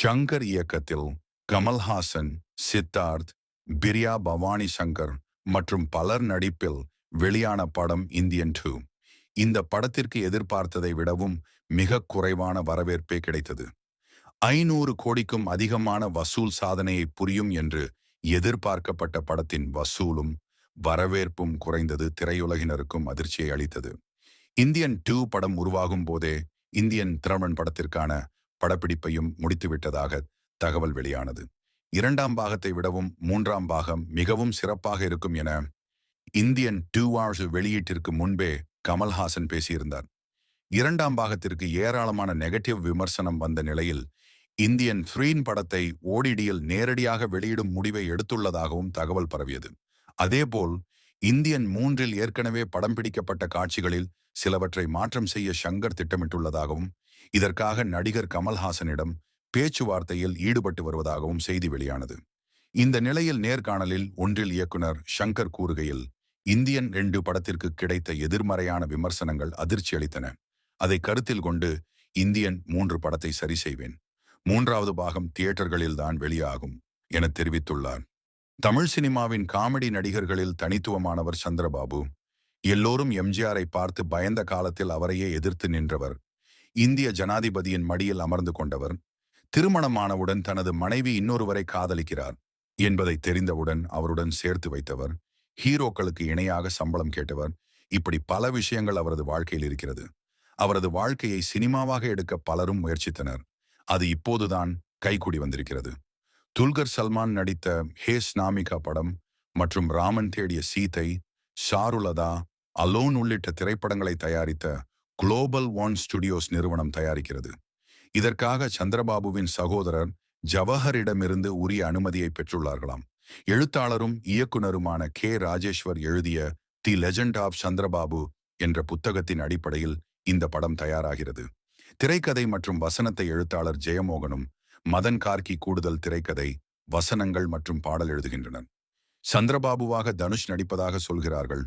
ஷங்கர் இயக்கத்தில் கமல்ஹாசன் சித்தார்த் பிரியா பவானி சங்கர் மற்றும் பலர் நடிப்பில் வெளியான படம் இந்தியன் டூ. இந்த படத்திற்கு எதிர்பார்த்ததை விடவும் மிக குறைவான வரவேற்பே கிடைத்தது. ஐநூறு கோடிக்கும் அதிகமான வசூல் சாதனையை புரியும் என்று எதிர்பார்க்கப்பட்ட படத்தின் வசூலும் வரவேற்பும் குறைந்தது திரையுலகினருக்கும் அதிர்ச்சியை அளித்தது. இந்தியன் டூ படம் உருவாகும் போதே இந்தியன் திரமன் படத்திற்கான படப்பிடிப்பையும் முடித்துவிட்டதாக தகவல் வெளியானது. இரண்டாம் பாகத்தை விடவும் மூன்றாம் பாகம் மிகவும் சிறப்பாக இருக்கும் என இந்தியன் டூ ஹவர்ஸ் வெளியீட்டிற்கு முன்பே கமல்ஹாசன் பேசியிருந்தார். இரண்டாம் பாகத்திற்கு ஏராளமான நெகட்டிவ் விமர்சனம் வந்த நிலையில் இந்தியன் ஃப்ரீன் படத்தை ஓடிடியில் நேரடியாக வெளியிடும் முடிவை எடுத்துள்ளதாகவும் தகவல் பரவியது. அதேபோல் இந்தியன் மூன்றில் ஏற்கனவே படம் பிடிக்கப்பட்ட காட்சிகளில் சிலவற்றை மாற்றம் செய்ய ஷங்கர் திட்டமிட்டுள்ளதாகவும் இதற்காக நடிகர் கமல்ஹாசனிடம் பேச்சுவார்த்தையில் ஈடுபட்டு வருவதாகவும் செய்தி வெளியானது. இந்த நிலையில் நேர்காணலில் ஒன்றில் இயக்குனர் ஷங்கர் கூறுகையில் இந்தியன் ரெண்டு படத்திற்கு கிடைத்த எதிர்மறையான விமர்சனங்கள் அதிர்ச்சி அளித்தன. அதை கருத்தில் கொண்டு இந்தியன் மூன்று படத்தை சரி செய்வேன். மூன்றாவது பாகம் தியேட்டர்களில் தான் வெளியாகும் என தெரிவித்துள்ளார். தமிழ் சினிமாவின் காமெடி நடிகர்களில் தனித்துவமானவர் சந்திரபாபு. எல்லோரும் எம்ஜிஆரை பார்த்து பயந்த காலத்தில் அவரையே எதிர்த்து நின்றவர். இந்திய ஜனாதிபதியின் மடியில் அமர்ந்து கொண்டவர். திருமணமானவுடன் தனது மனைவி இன்னொருவரை காதலிக்கிறார் என்பதை தெரிந்தவுடன் அவருடன் சேர்த்து வைத்தவர். ஹீரோக்களுக்கு இணையாக சம்பளம் கேட்டவர். இப்படி பல விஷயங்கள் அவரது வாழ்க்கையில் இருக்கிறது. அவரது வாழ்க்கையை சினிமாவாக எடுக்க பலரும் முயற்சித்தனர். அது இப்போதுதான் கைகூடி வந்திருக்கிறது. துல்கர் சல்மான் நடித்த ஹேஸ் நாமிகா படம் மற்றும் ராமன் தேடிய சீதை ஷாருலதா அலோன் உள்ளிட்ட திரைப்படங்களை தயாரித்த குளோபல் ஒன் ஸ்டுடியோஸ் நிறுவனம் தயாரிக்கிறது. இதற்காக சந்திரபாபுவின் சகோதரர் ஜவஹரிடமிருந்து உரிய அனுமதியை பெற்றுள்ளார்களாம். எழுத்தாளரும் இயக்குனருமான கே ராஜேஸ்வர் எழுதிய தி லெஜண்ட் ஆஃப் சந்திரபாபு என்ற புத்தகத்தின் அடிப்படையில் இந்த படம் தயாராகிறது. திரைக்கதை மற்றும் வசனத்தை எழுத்தாளர் ஜெயமோகனும் மதன் கார்கி கூடுதல் திரைக்கதை வசனங்கள் மற்றும் பாடல் எழுதுகின்றனர். சந்திரபாபுவாக தனுஷ் நடிப்பதாக சொல்கிறார்கள்